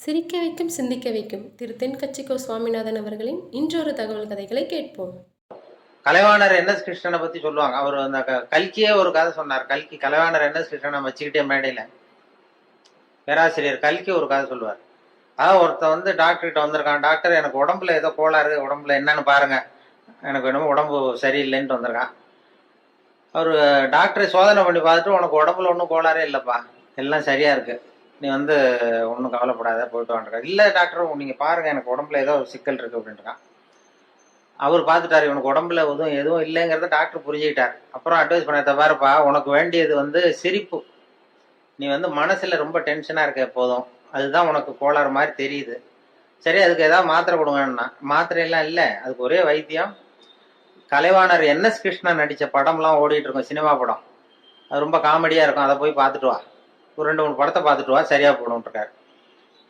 சிரிக்க வைக்கும் சிந்திக்க வைக்கும் திரு தென்கட்சிக்கோ சுவாமிநாதன் அவர்களின் இன்றொரு தகவல் கதைகளை கேட்போம். கலைவாணர் என் எஸ் கிருஷ்ணனை பத்தி சொல்லுவாங்க. அவர் அந்த க- கல்கியே ஒரு கதை சொன்னார். கல்கி கலைவாணர் என் எஸ் கிருஷ்ணனை வச்சுக்கிட்டே மேடையில. பேராசிரியர் கல்கி ஒரு கதை சொல்லுவார். அதாவது ஒருத்தன் வந்து டாக்டர் கிட்ட வந்திருக்கான். டாக்டர் எனக்கு உடம்புல ஏதோ கோளாறு உடம்புல என்னன்னு பாருங்க. எனக்கு என்னமோ உடம்பு சரியில்லைன்ட்டு வந்திருக்கான். அவர் டாக்டரை சோதனை பண்ணி பார்த்துட்டு உனக்கு உடம்புல ஒன்றும் கோளாறே இல்லைப்பா. எல்லாம் சரியா இருக்கு. நீ வந்து ஒன்றும் கவலைப்படாத போயிட்டு வந்துருக்கா இல்லை டாக்டர் நீங்கள் பாருங்கள் எனக்கு உடம்புல ஏதோ ஒரு சிக்கல் இருக்குது அப்படின்ட்டுருக்கான் அவர் பார்த்துட்டார் இவனுக்கு உடம்புல எதுவும் எதுவும் இல்லைங்கிறத டாக்டர் புரிஞ்சுக்கிட்டார். அப்புறம் அட்வைஸ் பண்ண பாருப்பா உனக்கு வேண்டியது வந்து சிரிப்பு. நீ வந்து மனசில் ரொம்ப டென்ஷனாக இருக்க எப்போதும். அதுதான் உனக்கு கோளாறு மாதிரி தெரியுது. சரி அதுக்கு ஏதாவது மாத்திரை கொடுங்கன்னா மாத்திரையெல்லாம் இல்லை அதுக்கு ஒரே வைத்தியம். கலைவாணர் என். எஸ். கிருஷ்ணன் நடித்த படம்லாம் ஓடிட்டு இருக்கும் சினிமா படம். அது ரொம்ப காமெடியாக இருக்கும் அதை போய் பார்த்துட்டு வா. ஒரு ரெண்டு மூணு படத்தை பார்த்துட்டு வா சரியாக போடும்ன்றாரு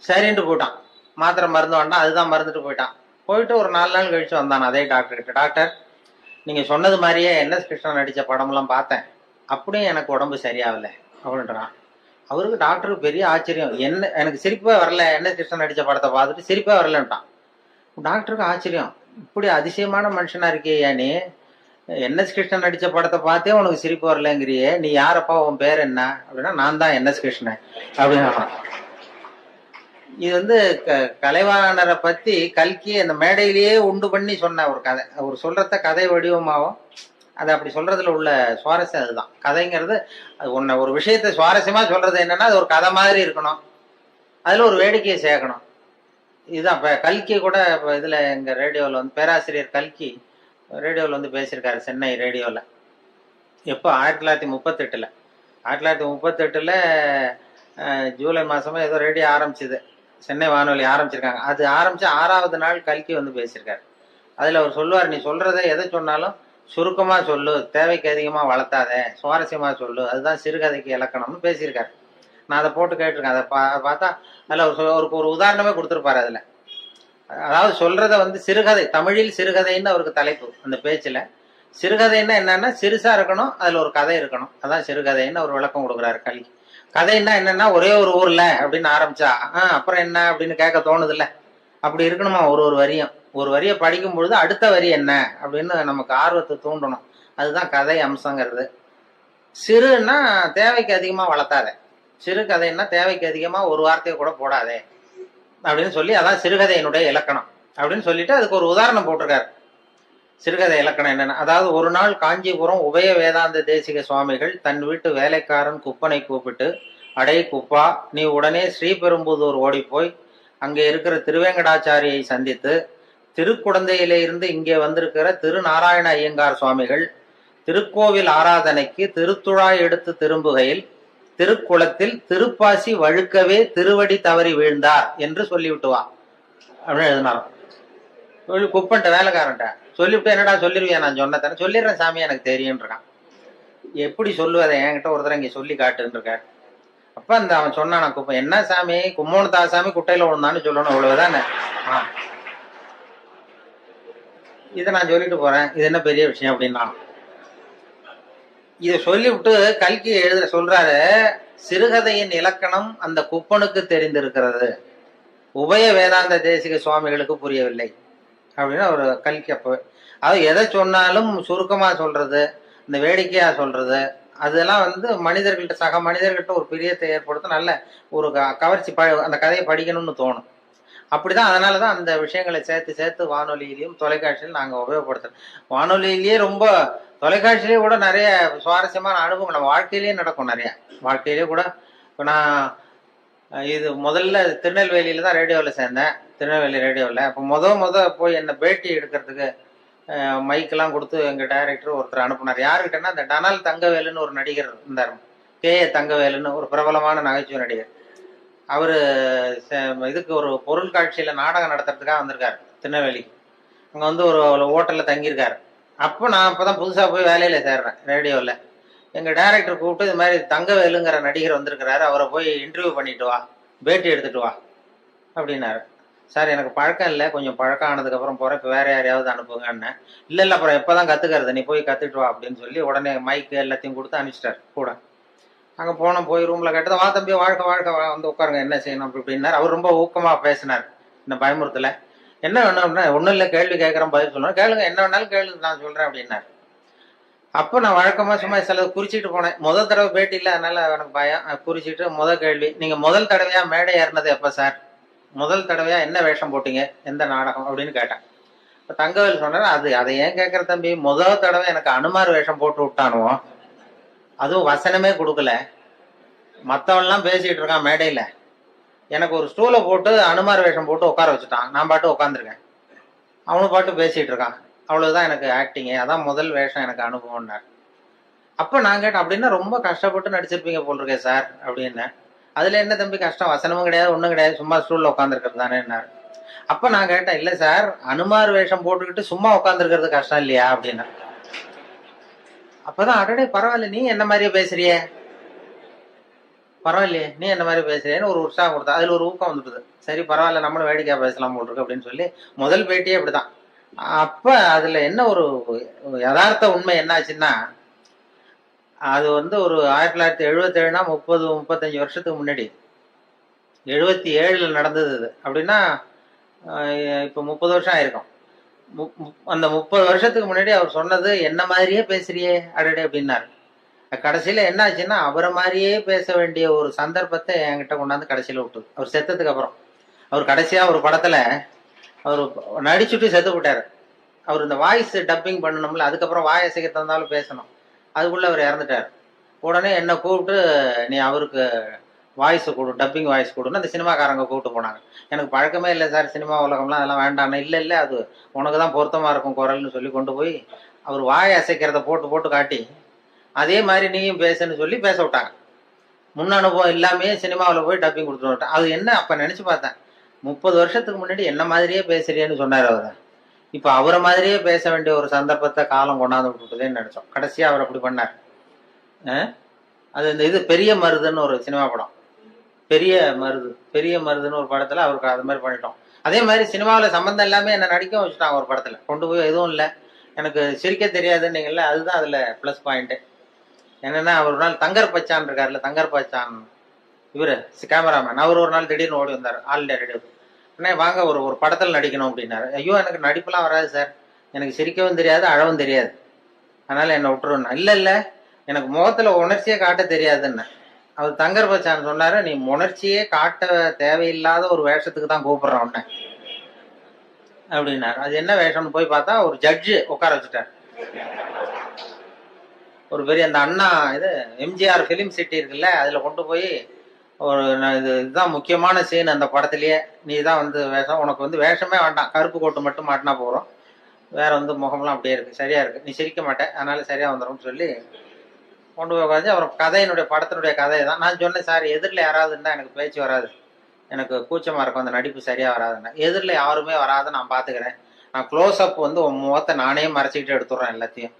சரின்ட்டு போயிட்டான். மாத்திரை மருந்து வேண்டாம் அதுதான் மருந்துட்டு போயிட்டான். போயிட்டு ஒரு நாலு நாள் கழித்து வந்தான் அதே டாக்டர்கிட்ட டாக்டர் நீங்கள் சொன்னது மாதிரியே என்எஸ் கிருஷ்ணன் நடித்த படம்லாம் பார்த்தேன். அப்படியும் எனக்கு உடம்பு சரியாகல அப்படின்றான். அவருக்கு டாக்டருக்கு பெரிய ஆச்சரியம். என்ன எனக்கு சிரிப்பே வரல என்எஸ் கிருஷ்ணன் நடித்த படத்தை பார்த்துட்டு சிரிப்பே வரலன்ட்டான் டாக்டருக்கு ஆச்சரியம். இப்படி அதிசயமான மனுஷனாக இருக்கே ஏன்னு என் என்எஸ் கிருஷ்ணன் நடிச்ச படத்தை பார்த்தே உனக்கு சிரிப்பு வரலங்கிறியே. நீ யாரப்பா உன் பேர் என்ன? அப்படின்னா நான் தான் என்எஸ் கிருஷ்ணன் அப்படின்னு இது வந்து க- கலைவாணரை பத்தி கல்கி அந்த மேடையிலேயே உண்டு பண்ணி சொன்ன ஒரு கதை. அவர் சொல்றத கதை வடிவமாகவும் அது அப்படி சொல்றதுல உள்ள சுவாரஸ்யம் அதுதான். கதைங்கிறது அது ஒன்ன ஒரு விஷயத்தை சுவாரஸ்யமா சொல்றது என்னன்னா அது ஒரு கதை மாதிரி இருக்கணும். அதுல ஒரு வேடிக்கையை சேர்க்கணும். இதுதான். இப்போ கல்கி கூட இப்போ இதில் எங்கள் ரேடியோவில் வந்து பேராசிரியர் கல்கி ரேடியோவில் வந்து பேசியிருக்காரு சென்னை ரேடியோவில் எப்போ? ஆயிரத்தி தொள்ளாயிரத்தி முப்பத்தெட்டில். ஆயிரத்தி தொள்ளாயிரத்தி முப்பத்தெட்டில் ஜூலை மாதமா ஏதோ ரேடியோ ஆரம்பிச்சிது. சென்னை வானொலி ஆரம்பிச்சிருக்காங்க. அது ஆரம்பித்து ஆறாவது நாள் கல்கி வந்து பேசியிருக்காரு. அதில் அவர் சொல்லுவார் நீ சொல்கிறத எதை சொன்னாலும் சுருக்கமாக சொல்லு தேவைக்கு அதிகமாக வளர்த்தாத சுவாரஸ்யமாக சொல்லு அதுதான் சிறுகதைக்கு இலக்கணம்னு பேசியிருக்காரு. நான் அதை போட்டு கேட்டிருக்கேன். அதை பா பார்த்தா அதில் ஒரு சொ- ஒரு உதாரணமே கொடுத்துருப்பாரு அதில். அதாவது சொல்றத வந்து சிறுகதை தமிழில் சிறுகதைன்னு அவருக்கு தலைப்பு அந்த பேச்சில். சிறுகதைன்னா என்னன்னா சிறுசா இருக்கணும் அதுல ஒரு கதை இருக்கணும். அதான் சிறுகதைன்னு அவர் விளக்கம் கொடுக்குறாரு கல்கி. கதைன்னா என்னன்னா ஒரே ஒரு ஊர்ல அப்படின்னு ஆரம்பிச்சா ஆ அப்புறம் என்ன அப்படின்னு கேட்க தோணுது இல்ல அப்படி இருக்கணுமா ஒரு ஒரு வரியும். ஒரு வரியை படிக்கும் பொழுது அடுத்த வரி என்ன அப்படின்னு நமக்கு ஆர்வத்தை தூண்டணும். அதுதான் கதை அம்சங்கிறது. சிறுன்னா தேவைக்கு அதிகமா வளர்த்தாத. சிறு கதைன்னா தேவைக்கு அதிகமா ஒரு வார்த்தையை கூட போடாதே. அப்படின்னு சொல்லி அதான் சிறுகதையினுடைய இலக்கணம் அப்படின்னு சொல்லிட்டு அதுக்கு ஒரு உதாரணம் போட்டிருக்காரு. சிறுகதை இலக்கணம் என்னென்ன அதாவது ஒரு நாள் காஞ்சிபுரம் உபய வேதாந்த தேசிக சுவாமிகள் தன் வீட்டு வேலைக்காரன் குப்பனை கூப்பிட்டு அடே குப்பா நீ உடனே ஸ்ரீபெரும்புதூர் ஓடிப்போய் அங்கே இருக்கிற திருவேங்கடாச்சாரியை சந்தித்து திருக்குடந்தையிலே இருந்து இங்கே வந்திருக்கிற திருநாராயண ஐயங்கார் சுவாமிகள் திருக்கோவில் ஆராதனைக்கு திருத்துழாய் எடுத்து திரும்புகையில் திருக்குளத்தில் திருப்பாசி வழுக்கவே திருவடி தவறி வீழ்ந்தார் என்று சொல்லிவிட்டுவான். அப்படின்னு எழுதினாலும். சொல்லி குப்பன்ட்ட வேலைக்காரன்ட்ட. சொல்லிவிட்டு என்னடா சொல்லிருவியா? நான் சொன்னதானே. சொல்லிடுறேன் சாமி எனக்கு தெரியுன்றான் எப்படி சொல்லுவதை என்கிட்ட ஒருத்தர் இங்கே சொல்லி காட்டுன்னு அப்ப அந்த அவன் சொன்னான் குப்பம் என்ன சாமி? கும்மோனு தாசாமி குட்டையில விழுந்தான்னு சொல்லணும் அவ்வளவுதானே? ஆ. இதை நான் சொல்லிட்டு போறேன். இது என்ன பெரிய விஷயம் அப்படின்னா இதை சொல்லிவிட்டு கல்கி எழுத சொல்றாரு சிறுகதையின் இலக்கணம் அந்த குப்பனுக்கு தெரிந்திருக்கிறது. உபய வேதாந்த தேசிக சுவாமிகளுக்கு புரியவில்லை. அப்படின்னு ஒரு கல்கி அப்போ அது எதை சொன்னாலும் சுருக்கமாக சொல்றது இந்த வேடிக்கையாக சொல்றது அதெல்லாம் வந்து மனிதர்கள்ட்ட சக மனிதர்கள்ட்ட ஒரு பிரியத்தை ஏற்படுத்த நல்ல ஒரு க- கவர்ச்சி ப அந்த கதையை படிக்கணும்னு தோணும். அப்படிதான். அதனாலதான் அந்த விஷயங்களை சேர்த்து சேர்த்து வானொலியிலையும் தொலைக்காட்சியிலும் நாங்கள் உபயோகப்படுத்துறோம். வானொலியிலேயே ரொம்ப தொலைக்காட்சியிலேயே கூட நிறைய சுவாரஸ்யமான அனுபவம் நம்ம வாழ்க்கையிலேயே நடக்கும் நிறைய. வாழ்க்கையிலேயே கூட இப்போ நான் இது முதல்ல திருநெல்வேலியில் தான் ரேடியோவில் சேர்ந்தேன். திருநெல்வேலி ரேடியோவில் அப்போ முத முத போய் என்னை பேட்டி எடுக்கிறதுக்கு மைக்கெல்லாம் கொடுத்து எங்கள் டைரக்டர் ஒருத்தர் அனுப்புனார். யாருக்கிட்டன்னா இந்த டனால் தங்கவேலுன்னு ஒரு நடிகர் இருந்தார். கே ஏ தங்கவேலுன்னு ஒரு பிரபலமான நகைச்சுவை நடிகர். அவர் இதுக்கு ஒரு பொருள் காட்சியில் நாடகம் நடத்துறதுக்காக வந்திருக்காரு திருநெல்வேலி. அங்கே வந்து ஒரு ஹோட்டலில் தங்கியிருக்காரு. அப்போ நான் அப்போ தான் புதுசாக போய் வேலையில் சேர்றேன் ரேடியோவில் எங்கள் டைரக்டர் கூப்பிட்டு இது மாதிரி தங்கவேலுங்கிற நடிகர் வந்திருக்கிறாரு அவரை போய் இன்டர்வியூ பண்ணிட்டு வா பேட்டி எடுத்துட்டு வா அப்படின்னாரு. சார் எனக்கு பழக்கம் இல்லை கொஞ்சம் பழக்கம் ஆனதுக்கப்புறம் போகிறேன் இப்போ வேறு யாரையாவது அனுப்புங்கன்னு. இல்லை இல்லை அப்புறம் எப்போ தான் கற்றுக்கிறது நீ போய் கற்றுட்டு வா அப்படின்னு சொல்லி உடனே மைக்கு எல்லாத்தையும் கொடுத்து அனுப்பிச்சிட்டார் கூட. அங்கே போனோம் போய் ரூமில் கேட்டது வா தம்பி வாழ்க்கை வாழ்க்கை வந்து உட்காருங்க என்ன செய்யணும்? அப்படி இப்படின்னார். அவர் ரொம்ப ஊக்கமாக பேசினார் இந்த பயமுறுத்தல. என்ன வேணும்? அப்படின்னா ஒன்றும் இல்லை கேள்வி கேட்குறேன் பதில் சொல்லணும் கேளுங்க என்ன வேணாலும் கேளு நான் சொல்கிறேன் அப்படின்னார். அப்போ நான் வழக்கமாக சும்மா சில குறிச்சிட்டு போனேன். முதல் தடவை பேட்டி இல்லை அதனால எனக்கு பயம். குறிச்சிட்டு முதல் கேள்வி நீங்கள் முதல் தடவையாக மேடை ஏறினது எப்போ சார்? முதல் தடவையாக என்ன வேஷம் போட்டீங்க? எந்த நாடகம்? அப்படின்னு கேட்டேன். இப்போ தங்கவேல் சொன்னார் அது அதை ஏன் கேட்குற தம்பி? முதல் தடவை எனக்கு அனுமார் வேஷம் போட்டு விட்டானுவோம் அதுவும் வசனமே கொடுக்கல. மற்றவன்லாம் பேசிகிட்டு இருக்கான் மேடையில். எனக்கு ஒரு ஸ்டூலை போட்டு அனுமார் வேஷம் போட்டு உட்கார வச்சுட்டான். நான் பாட்டு உட்காந்துருக்கேன் அவனு பாட்டு பேசிகிட்டு இருக்கான். அவ்வளோதான் எனக்கு ஆக்டிங்கு அதான் முதல் வேஷம் எனக்கு அனுபவம்னார். அப்போ நான் கேட்டேன் அப்படின்னா ரொம்ப கஷ்டப்பட்டு நடிச்சிருப்பீங்க போல் இருக்கேன் சார் அப்படின்னேன் அதில் என்ன தம்பி கஷ்டம்? வசனமும் கிடையாது ஒன்றும் கிடையாது. சும்மா ஸ்டூலில் உட்காந்துருக்கிறது தானேன்னார் அப்போ நான் கேட்டேன் இல்லை சார் அனுமார் வேஷம் போட்டுக்கிட்டு சும்மா உட்காந்துருக்கிறது கஷ்டம் இல்லையா? அப்படின்னா. அப்பதான் அடடே பரவாயில்ல நீ என்ன மாதிரியே பேசுறிய? பரவாயில்லையே நீ என்ன மாதிரி பேசுறியன்னு ஒரு உற்சாகம் கொடுத்தா அதுல ஒரு ஊக்கம் வந்துடுது. சரி பரவாயில்ல நம்மளும் வேடிக்கையா பேசலாம் போல் இருக்கு அப்படின்னு சொல்லி முதல் பேட்டியே இப்படிதான். அப்ப அதுல என்ன ஒரு யதார்த்த உண்மை என்னாச்சுன்னா அது வந்து ஒரு ஆயிரத்தி தொள்ளாயிரத்தி எழுபத்தி ஏழுனா முப்பது முப்பத்தஞ்சு வருஷத்துக்கு முன்னாடி எழுபத்தி ஏழுல நடந்தது அப்படின்னா இப்போ இப்ப முப்பது வருஷம் ஆயிருக்கும். அந்த முப்பது வருஷத்துக்கு முன்னாடி அவர் சொன்னது என்ன மாதிரியே பேசுறியே? அடடே அப்படின்னாரு. கடைசியில என்ன ஆச்சுன்னா அவரை மாதிரியே பேச வேண்டிய ஒரு சந்தர்ப்பத்தை என்கிட்ட கொண்டாந்து கடைசியில விட்டுது. அவர் செத்ததுக்கு அப்புறம். அவர் கடைசியா ஒரு படத்துல அவர் நடிச்சுட்டு செத்து விட்டாரு அவர் இந்த வாய்ஸ் டப்பிங் பண்ணணும்ல அதுக்கப்புறம் வாய் அசைக்க தந்தாலும் பேசணும். அதுக்குள்ள அவர் இறந்துட்டார். உடனே என்னை கூப்பிட்டு நீ அவருக்கு வாய்ஸ் கொடு டப்பிங் வாய்ஸ் கொடுன்னு அந்த சினிமாக்காரங்க கூப்பிட்டு போனாங்க. எனக்கு பழக்கமே இல்லை சார் சினிமா உலகம்லாம் அதெல்லாம் வேண்டாண்ணே இல்லை இல்லை அது உனக்கு தான் பொருத்தமாக இருக்கும் குரல்னு சொல்லி கொண்டு போய் அவர் வாய் அசைக்கிறத போட்டு போட்டு காட்டி அதே மாதிரி நீயும் பேசுன்னு சொல்லி பேச விட்டாங்க. முன் அனுபவம் இல்லாமே சினிமாவில் போய் டப்பிங் கொடுத்துட்டு அது என்ன? அப்போ நினச்சி பார்த்தேன். முப்பது வருஷத்துக்கு முன்னாடி என்ன மாதிரியே பேசுறியேன்னு சொன்னார் அவர். இப்போ அவரை மாதிரியே பேச வேண்டிய ஒரு சந்தர்ப்பத்தை காலம் கொண்டாந்து விட்டுட்டதேன்னு நினச்சோம். கடைசியாக அவர் அப்படி பண்ணார். அது இந்த இது பெரிய மருதுன்னு ஒரு சினிமா படம். பெரிய மருது பெரிய மருதுன்னு ஒரு படத்தில் அவருக்கு அது மாதிரி பண்ணிட்டோம். அதே மாதிரி சினிமாவில் சம்மந்தம் எல்லாமே என்ன நடிக்க வச்சுட்டாங்க ஒரு படத்தில். கொண்டு போய் எதுவும் இல்லை. எனக்கு சிரிக்க தெரியாதுன்னீங்கல்ல அதுதான் அதில் ப்ளஸ் பாயிண்ட்டு என்னன்னா அவர் ஒரு நாள் தங்கர் பச்சான் இருக்கார்ல தங்கர் பச்சான். இவரு கேமராமேன் அவர் ஒரு நாள் திடீர்னு ஓடி வந்தார் ஆல் இண்டியா ரேடியோ அண்ணே வாங்க ஒரு ஒரு படத்தில் நடிக்கணும் அப்படின்னாரு. ஐயோ எனக்கு நடிப்புலாம் வராது சார். எனக்கு சிரிக்கவும் தெரியாது அழவும் தெரியாது. அதனால என்னை விட்டுருவேன் இல்லை இல்லை. எனக்கு முகத்தில் உணர்ச்சியே காட்ட தெரியாதுன்னு. அவர் தங்கர் பச்சான் சொன்னாரு நீ உணர்ச்சியே காட்ட தேவையில்லாத ஒரு வேஷத்துக்கு தான் கூப்பிடுறான் உன்ன. அப்படின்னாரு. அது என்ன வேஷம்னு போய் பார்த்தா ஒரு ஜட்ஜு உட்கார வச்சுட்டார். ஒரு பெரிய அந்த அண்ணா இது எம்ஜிஆர் ஃபிலிம் சிட்டி இருக்குல்ல அதில் கொண்டு போய் ஒரு இது இதுதான் முக்கியமான சீன் அந்த படத்துலயே. நீ தான் வந்து வேஷம் உனக்கு வந்து வேஷமே வேண்டாம். கருப்பு கோட்டு மட்டும் மாட்டினா போகிறோம் வேற வந்து முகம்லாம் அப்படியே இருக்கு. சரியா இருக்கு. நீ சிரிக்க மாட்டேன் அதனால சரியா வந்துடும் சொல்லி கொண்டு போய் உட்காந்து அப்புறம் கதையினுடைய படத்தினுடைய கதை தான் நான் சொன்னேன் சார் எதிரில் யாராவது இருந்தால் எனக்கு பேச்சு வராது. எனக்கு கூச்சமாக இருக்கும் அந்த நடிப்பு சரியாக வராதுன்னா. எதிரில் யாருமே வராது நான் பார்த்துக்கிறேன் நான் க்ளோஸ் அப் வந்து உன் முகத்தை நானே மறைச்சிக்கிட்டு எடுத்துடுறேன் எல்லாத்தையும்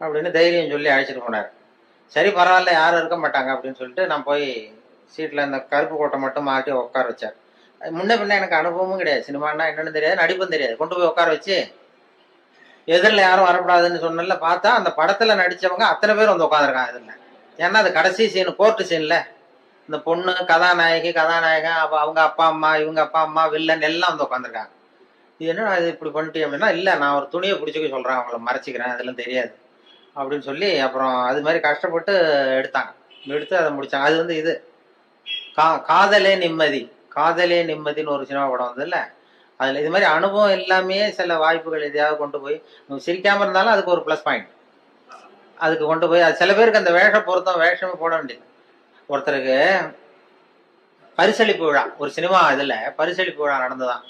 அப்படின்னு தைரியம் சொல்லி அழைச்சிட்டு போனார். சரி பரவாயில்ல யாரும் இருக்க மாட்டாங்க அப்படின்னு சொல்லிட்டு நான் போய் சீட்டில் அந்த கருப்பு கோட்டை மட்டும் மாட்டி உட்கார வச்சார். முன்ன பின்ன எனக்கு அனுபவமும் கிடையாது. சினிமான்னா என்னென்னு தெரியாது நடிப்பும் தெரியாது. கொண்டு போய் உட்கார வச்சு எதிரில் யாரும் வரக்கூடாதுன்னு சொன்னல பார்த்தா அந்த படத்தில் நடித்தவங்க அத்தனை பேர் வந்து உட்காந்துருக்காங்க இதில். ஏன்னா அது கடைசி சீன் கோர்ட்டு சீனில் இந்த பொண்ணு கதாநாயகி கதாநாயகன் அப்போ அவங்க அப்பா அம்மா இவங்க அப்பா அம்மா வில்லன் எல்லாம் வந்து உட்காந்துருக்காங்க இது என்ன இது இப்படி பண்ணிட்டு அப்படின்னா இல்லை நான் ஒரு துணியை பிடிச்சிக்க சொல்கிறேன் அவங்கள மறைச்சிக்கிறேன் அதெல்லாம் தெரியாது. அப்படின்னு சொல்லி அப்புறம் அது மாதிரி கஷ்டப்பட்டு எடுத்தாங்க. எடுத்து அதை முடித்தாங்க அது வந்து இது. கா காதலே நிம்மதி. காதலே நிம்மதின்னு ஒரு சினிமா படம் வந்ததுல அதில் இது மாதிரி அனுபவம் எல்லாமே சில வாய்ப்புகள் எதையாவது கொண்டு போய் சிரிக்காமல் இருந்தாலும் அதுக்கு ஒரு ப்ளஸ் பாயிண்ட் அதுக்கு கொண்டு போய் அது சில பேருக்கு அந்த வேஷ பொருத்தம் வேஷமே போட வேண்டியது. ஒருத்தருக்கு பரிசளிப்பு விழா ஒரு சினிமா இதில் பரிசளிப்பு விழா நடந்ததான்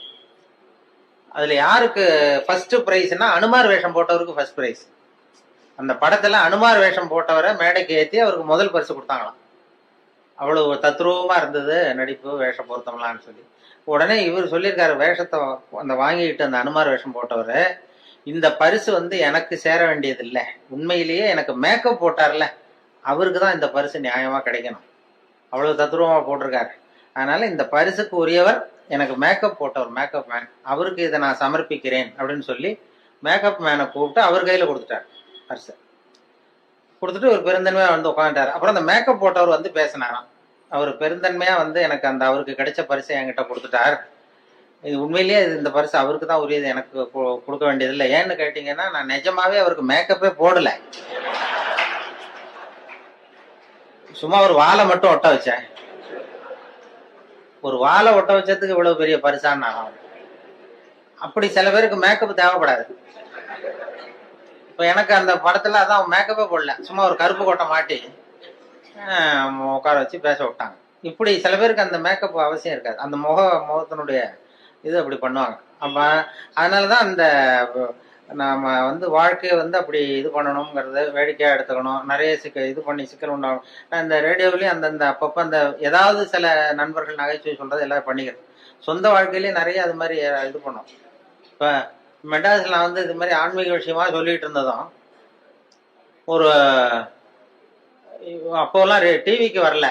அதில் யாருக்கு ஃபர்ஸ்ட் ப்ரைஸ்னா அனுமார் வேஷம் போட்டவருக்கு ஃபர்ஸ்ட் ப்ரைஸ் அந்த படத்தில் அனுமார் வேஷம் போட்டவரை மேடைக்கு ஏற்றி அவருக்கு முதல் பரிசு கொடுத்தாங்களாம். அவ்வளவு தத்ரூபமா இருந்தது நடிப்பு வேஷ பொருத்தம்லாம்னு சொல்லி. உடனே இவர் சொல்லியிருக்காரு வேஷத்தை அந்த வாங்கிட்டு அந்த அனுமார் வேஷம் போட்டவர் இந்த பரிசு வந்து எனக்கு சேர வேண்டியது இல்லை உண்மையிலேயே எனக்கு மேக்கப் போட்டார்ல அவருக்கு தான் இந்த பரிசு நியாயமாக கிடைக்கணும். அவ்வளவு தத்ரூபமாக போட்டிருக்காரு. அதனால இந்த பரிசுக்கு உரியவர் எனக்கு மேக்கப் போட்டவர் மேக்கப் மேன் அவருக்கு இதை நான் சமர்ப்பிக்கிறேன் அப்படின்னு சொல்லி மேக்கப் மேனை கூப்பிட்டு அவர் கையில் கொடுத்துட்டார். பரிசு. கொடுத்துட்டு ஒரு பெருந்தன்மையாக வந்து உட்காந்துட்டார் அப்புறம் அந்த மேக்கப் போட்டவர் வந்து பேசினாராம். அவர் பெருந்தன்மையாக வந்து எனக்கு அந்த அவருக்கு கிடைச்ச பரிசை என்கிட்ட கொடுத்துட்டார். இது உண்மையிலேயே இது இந்த பரிசு அவருக்கு தான் உரியது. எனக்கு கொடுக்க வேண்டியதில்லை. ஏன்னு கேட்டிங்கன்னா நான் நிஜமாவே அவருக்கு மேக்கப்பே போடலை. சும்மா ஒரு வாழை மட்டும் ஒட்ட வச்சேன். ஒரு வாழை ஒட்ட வச்சதுக்கு இவ்வளவு பெரிய பரிசான்னு நான் அப்படி சில பேருக்கு மேக்கப் தேவைப்படாது. இப்போ எனக்கு அந்த படத்துல அதான் மேக்கப்பே போடல. சும்மா ஒரு கருப்பு கோட்டை மாட்டி உட்கார வச்சு பேச விட்டாங்க. இப்படி சில பேருக்கு அந்த மேக்கப் அவசியம் இருக்காது. அந்த முக முகத்தினுடைய இது அப்படி பண்ணுவாங்க. அப்ப அதனால தான் அந்த நாம வந்து வாழ்க்கையை வந்து அப்படி இது பண்ணணுங்கிறத வேடிக்கையா எடுத்துக்கணும். நிறைய சிக்க இது பண்ணி சிக்கல் உண்டாகும். இந்த ரேடியோவிலையும் அந்தந்த அப்பப்போ அந்த ஏதாவது சில நண்பர்கள் நகைச்சுவை சொல்றது எல்லாம் பண்ணிக்கிறது. சொந்த வாழ்க்கையிலேயே நிறைய அது மாதிரி இது பண்ணோம். இப்போ மெட்ராஸில் வந்து இது மாதிரி ஆன்மீக விஷயமா சொல்லிகிட்டு இருந்ததும் ஒரு அப்போலாம் டிவிக்கு வரல.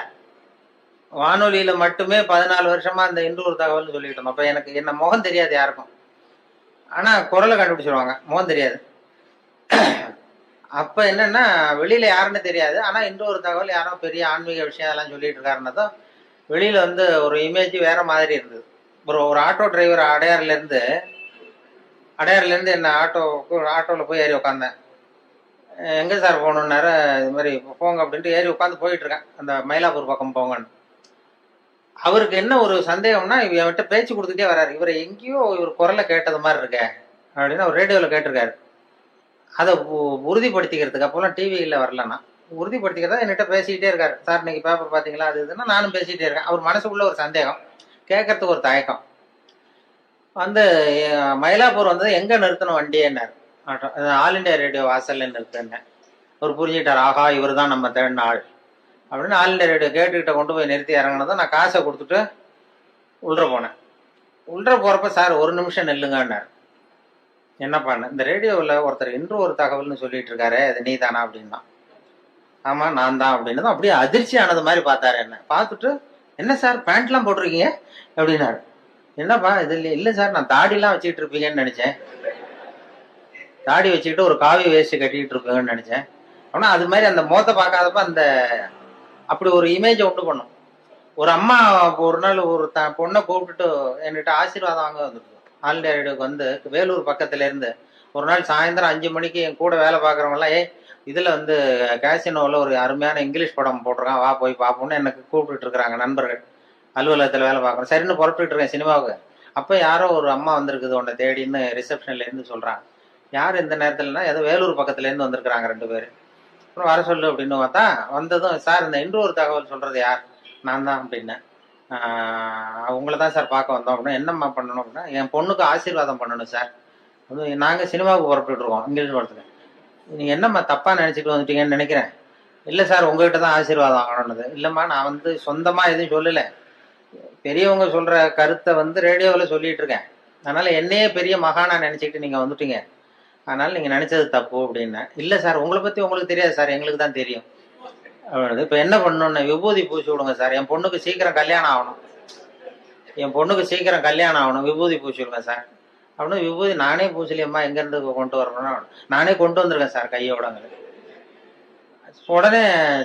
வானொலியில் மட்டுமே பதினாலு வருஷமாக அந்த இன்று ஒரு தகவல்னு சொல்லிட்டு இருந்தோம். அப்போ எனக்கு என்ன முகம் தெரியாது யாருக்கும். ஆனால் குரலை கண்டுபிடிச்சிருவாங்க. முகம் தெரியாது. அப்போ என்னென்னா வெளியில் யாருன்னு தெரியாது. ஆனால் இன்று ஒரு தகவல் யாரும் பெரிய ஆன்மீக விஷயம் அதெல்லாம் சொல்லிட்டு இருக்காருன்னதும் வெளியில் வந்து ஒரு இமேஜ் வேற மாதிரி இருந்தது. ஒரு ஒரு ஆட்டோ டிரைவர் அடையாறுலேருந்து அடையாறுலேருந்து என்ன ஆட்டோவுக்கு ஆட்டோவில் போய் ஏறி உட்காந்தேன் எங்கே சார் போகணுன்னாரு இது மாதிரி போங்க அப்படின்ட்டு ஏறி உட்காந்து போயிட்டுருக்கேன். அந்த மயிலாப்பூர் பக்கம் போங்கன்னு. அவருக்கு என்ன ஒரு சந்தேகம்னா இவன்கிட்ட பேச்சு கொடுத்துட்டே வராரு. இவரை எங்கேயோ இவர் குரலை கேட்டது மாதிரி இருக்கே அப்படின்னு அவர் ரேடியோவில் கேட்டிருக்காரு. அதை உ- உறுதிப்படுத்திக்கிறதுக்கு அப்போல்லாம் டிவியில் வரலன்னா உறுதிப்படுத்திக்கிறதா என்கிட்ட பேசிக்கிட்டே இருக்காரு. சார் இன்னைக்கு பேப்பர் பார்த்தீங்களா அது இதுன்னா நானும் பேசிக்கிட்டே இருக்கேன். அவர் மனசுக்குள்ள ஒரு சந்தேகம் கேட்கறதுக்கு ஒரு தயக்கம். வந்து மயிலாப்பூர் வந்து எங்கே நிறுத்தணும் வண்டியேன்னாரு ஆல் இண்டியா ரேடியோ வாசல்ல நிறுத்தினேன். அவர் புரிஞ்சுக்கிட்டார் ஆஹா இவர் தான் நம்ம தேடின ஆள். அப்படின்னு ஆல் இண்டியா ரேடியோ கேட்டுக்கிட்ட கொண்டு போய் நிறுத்தி இறங்கினதும் நான் காசை கொடுத்துட்டு உள்ள போனேன். உள்ள போறப்ப சார் ஒரு நிமிஷம் நில்லுங்கன்னார் என்ன பண்ண? இந்த ரேடியோவில் ஒருத்தர் இன்று ஒரு தகவல்னு சொல்லிட்டு இருக்காரு அது நீ தானா? அப்படின்னா. ஆமா நான் தான் அப்படின்னு அப்படியே அதிர்ச்சி ஆனது மாதிரி பார்த்தாரு என்ன. பார்த்துட்டு என்ன சார் பேண்ட்லாம் போட்டிருக்கீங்க? அப்படின்னாரு. என்னப்பா இது இல்லை இல்லை சார் நான் தாடிலாம் வச்சுக்கிட்டு இருப்பீங்கன்னு நினச்சேன். தாடி வச்சுக்கிட்டு ஒரு காவி வேஸ்ட் கட்டிக்கிட்டு இருப்பீங்கன்னு நினச்சேன். ஆனால் அது மாதிரி அந்த மோத்த பார்க்காதப்ப அந்த அப்படி ஒரு இமேஜை உண்டு பண்ணும். ஒரு அம்மா ஒரு நாள் ஒரு த பொண்ணை கூப்பிட்டுட்டு என்கிட்ட ஆசீர்வாதம் வாங்க வந்துருக்கு ஆல்டேடுக்கு வந்து வேலூர் பக்கத்துலேருந்து ஒரு நாள் சாயந்தரம் அஞ்சு மணிக்கு என் கூட வேலை பார்க்குறவங்களாம் ஏ இதில் வந்து கேசினோவில் ஒரு அருமையான இங்கிலீஷ் படம் போட்டிருக்கான் வா போய் பார்ப்போம்னு எனக்கு கூப்பிட்டுட்டு இருக்கிறாங்க நண்பர்கள். அலுவலகத்தில் வேலை பார்க்குறோம். சரின்னு புறப்பட்டுட்டு இருக்கேன் சினிமாவுக்கு. அப்போ யாரோ ஒரு அம்மா வந்திருக்குது உன்னை தேடின்னு ரிசப்ஷன்லேருந்து இருந்து யார் இந்த நேரத்துலனா ஏதோ வேலூர் பக்கத்துலேருந்து வந்திருக்கிறாங்க ரெண்டு பேர். அப்புறம் வர சொல்லு அப்படின்னு பார்த்தா வந்ததும் சார் இந்த இன்று ஒரு தகவல் சொல்கிறது யார்? நான் தான் அப்படின்னேன். உங்களை தான் சார் பார்க்க வந்தோம். அப்படின்னா என்னம்மா பண்ணணும்? அப்படின்னா என் பொண்ணுக்கு ஆசீர்வாதம் பண்ணணும் சார். அதுவும் நாங்கள் சினிமாவுக்கு புறப்பட்டுருக்கோம் இங்கிலீஷ் படத்துக்கு நீங்கள் என்னம்மா தப்பாக நினச்சிட்டு வந்துட்டீங்கன்னு நினைக்கிறேன்? இல்லை சார் உங்கள்கிட்ட தான் ஆசீர்வாதம் வாங்கணும்னது. இல்லைம்மா நான் வந்து சொந்தமாக எதுவும் சொல்லலை. பெரியவங்க சொல்கிற கருத்தை வந்து ரேடியோவில் சொல்லிட்டு இருக்கேன். அதனால என்னையே பெரிய மகானா நினச்சிக்கிட்டு நீங்கள் வந்துட்டீங்க. அதனால நீங்கள் நினச்சது தப்பு அப்படின்னா இல்லை சார் உங்களை பற்றி உங்களுக்கு தெரியாது சார் எங்களுக்கு தான் தெரியும். அப்படின்னு இப்போ என்ன பண்ணணும்னு விபூதி பூசி விடுங்க சார். என் பொண்ணுக்கு சீக்கிரம் கல்யாணம் ஆகணும். என் பொண்ணுக்கு சீக்கிரம் கல்யாணம் ஆகணும். விபூதி பூசி விடுங்க சார். அப்படின்னு விபூதி நானே பூசலியம்மா எங்கேருந்து கொண்டு வரணும்னா நானே கொண்டு வந்திருக்கேன் சார் கையோடங்க உடனே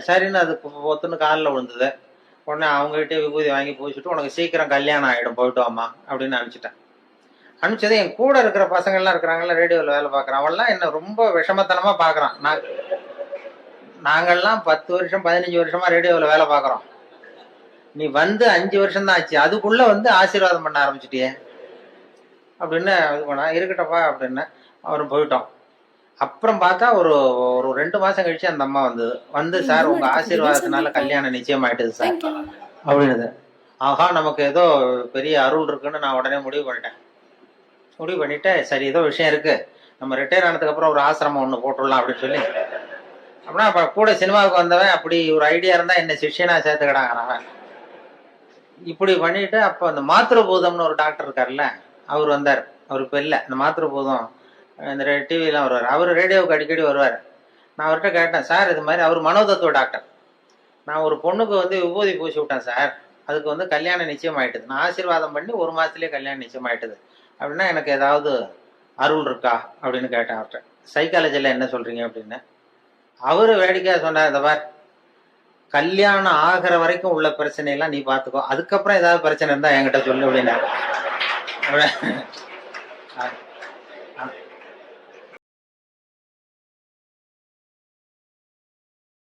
சரின்னு அது பொத்துன்னு காலில் விழுந்தது. உடனே அவங்ககிட்டே விபூதி வாங்கி பூசிட்டு உனக்கு சீக்கிரம் கல்யாணம் ஆகிடும் போயிட்டு வாமா அப்படின்னு அனுப்பிச்சிட்டேன். அனுப்பிச்சது என் கூட இருக்கிற பசங்கள்லாம் இருக்கிறாங்கல்ல ரேடியோவில் வேலை பார்க்குறான். அவன்லாம் என்ன ரொம்ப விஷமத்தனமாக பார்க்குறான். நான் நாங்கள்லாம் பத்து வருஷம் பதினஞ்சு வருஷமாக ரேடியோவில் வேலை பார்க்குறோம். நீ வந்து அஞ்சு வருஷம் தான் ஆச்சு அதுக்குள்ளே வந்து ஆசீர்வாதம் பண்ண ஆரம்பிச்சிட்டியே. அப்படின்னு இது பண்ணா இருக்கட்டப்பா அப்படின்னு அவரும் போயிட்டோம். அப்புறம் பார்த்தா ஒரு ஒரு ரெண்டு மாசம் கழிச்சு அந்த அம்மா வந்தது. வந்து சார் உங்க ஆசீர்வாதத்தினால கல்யாணம் நிச்சயம் ஆயிட்டுது சார் அப்படின்னது. ஆஹா நமக்கு ஏதோ பெரிய அருள் இருக்குன்னு நான் உடனே முடிவு பண்ணிட்டேன். முடிவு பண்ணிட்டு சரி ஏதோ விஷயம் இருக்கு. நம்ம ரிட்டையர் ஆனதுக்கு அப்புறம் ஒரு ஆசிரமம் ஒன்று போட்டுடலாம் அப்படின்னு சொல்லி. அப்படின்னா அப்ப கூட சினிமாவுக்கு வந்தவன் அப்படி ஒரு ஐடியா இருந்தா என்ன சிஷ்யனா சேர்த்துக்கிடாங்க அவன் இப்படி பண்ணிட்டு அப்போ அந்த மாத்திருபூதம்னு ஒரு டாக்டர் இருக்கார்ல அவர் வந்தார். அவர் இப்போ இல்லை. இந்த மாத்திருபூதம் இந்த டிவிலாம் வருவார். அவர் ரேடியோவுக்கு அடிக்கடி வருவார். நான் அவர்கிட்ட கேட்டேன் சார் இது மாதிரி அவர் மனோதத்துவ டாக்டர். நான் ஒரு பொண்ணுக்கு வந்து விபூதி பூசி விட்டேன் சார். அதுக்கு வந்து கல்யாணம் நிச்சயம் ஆயிட்டுது. நான் ஆசீர்வாதம் பண்ணி ஒரு மாதத்துலேயே கல்யாணம் நிச்சயம் ஆயிட்டுது. அப்படின்னா எனக்கு ஏதாவது அருள் இருக்கா? அப்படின்னு கேட்டேன் அவர்கிட்ட. சைக்காலஜியில் என்ன சொல்கிறீங்க அப்படின்னு. அவர் வேடிக்கையாக சொன்னார் இந்த பார் கல்யாணம் ஆகிற வரைக்கும் உள்ள பிரச்சனையெல்லாம் நீ பார்த்துக்கோ அதுக்கப்புறம் ஏதாவது பிரச்சனை இருந்தால் என்கிட்ட சொல்லு அப்படின்னா